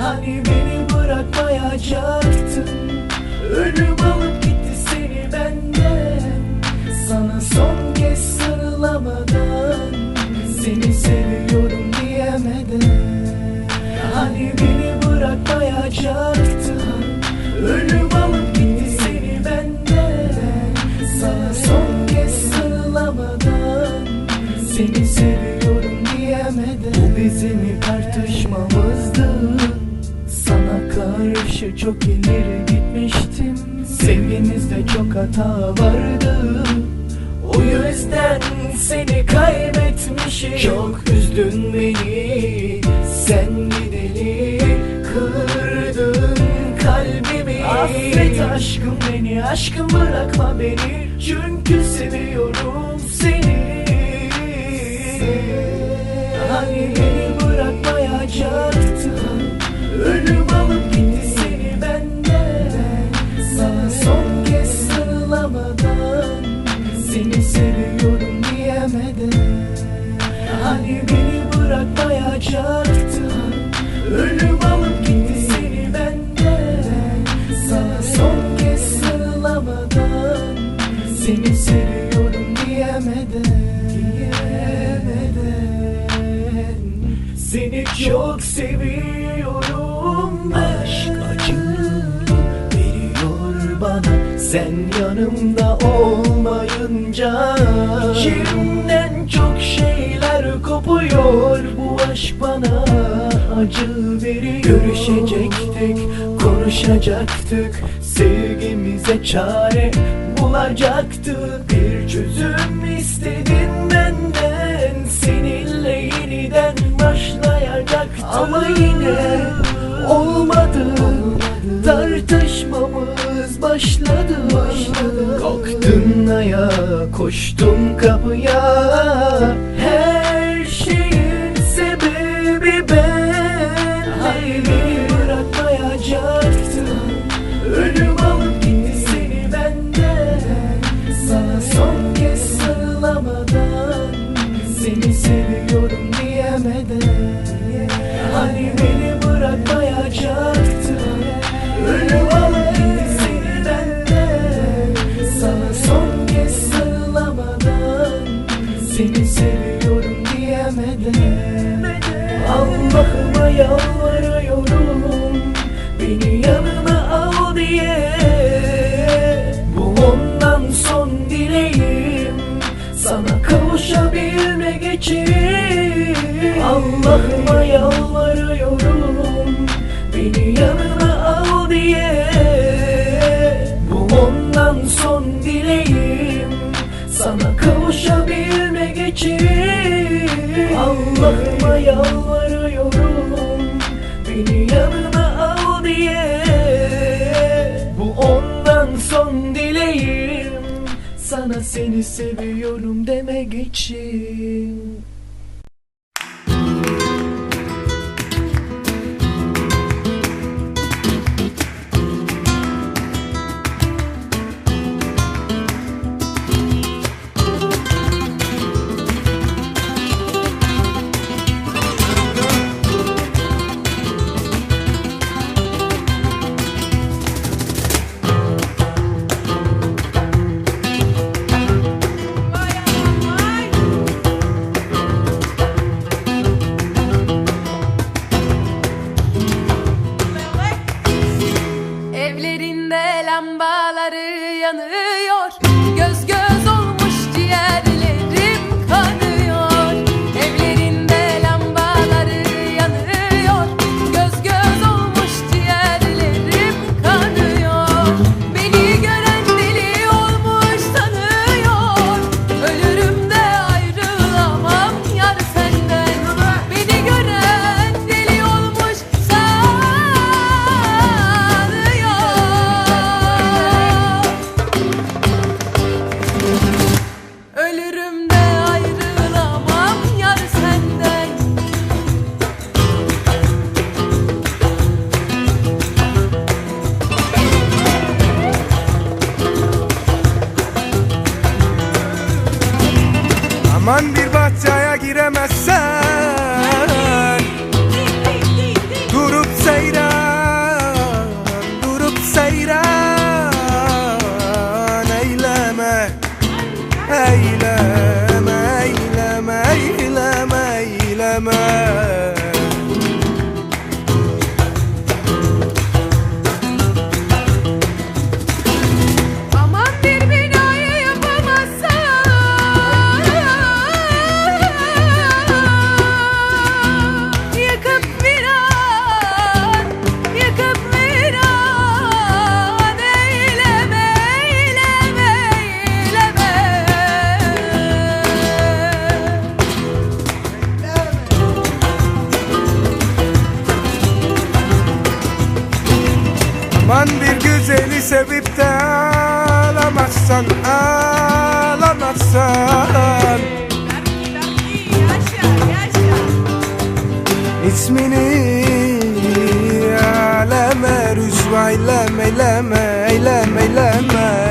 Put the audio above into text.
Hani beni bırakmayacaktın? Ölüm alıp gitti seni benden. Sana son kez sarılamadan Seni seviyorum diyemeden. Hani beni bırakmayacaktın? Ölüm alıp gitti seni benden. Sana son kez sarılamadan Seni seviyorum diyemeden. Bu bizim Sana karşı çok ileri gitmiştim. Sevginizde çok hata vardı. O yüzden seni kaybetmişim. Çok üzdün beni. Sen gideli kırdın kalbimi. Affet aşkım beni aşkım bırakma beni. Çünkü seviyorum seni. Hani beni bırakmayacaktın Seni seviyorum diyemeden. Diyemeden Seni çok seviyorum ben. Aşk acı veriyor bana Sen yanımda olmayınca. İçimden çok şeyler kopuyor. Bu aşk bana acı veriyor. Görüşecektik, konuşacaktık. Sevgimize çare bulacaktık Bir çözüm istedin benden Seninle yeniden başlayacaktık Ama yine olmadı Tartışmamız başladı. Kalktın ayağa koştum kapıya için Allah'ıma yalvarıyorum Beni yanına al diye. Bu ondan son dileğim Sana kavuşabilmek için Allah'ıma yalvarıyorum Beni yanına al diye Sana seni seviyorum demek için Gözlerinde lambaları yanıyor. Göz göz Fenerbahçe'ye giremezsen Durup seyran, durup seyran Eyleme, eyleme. Aman bir güzeli sevip de ağlamazsan Ağlamazsan İsmini aleme eyleme eyleme eyleme eyleme eyleme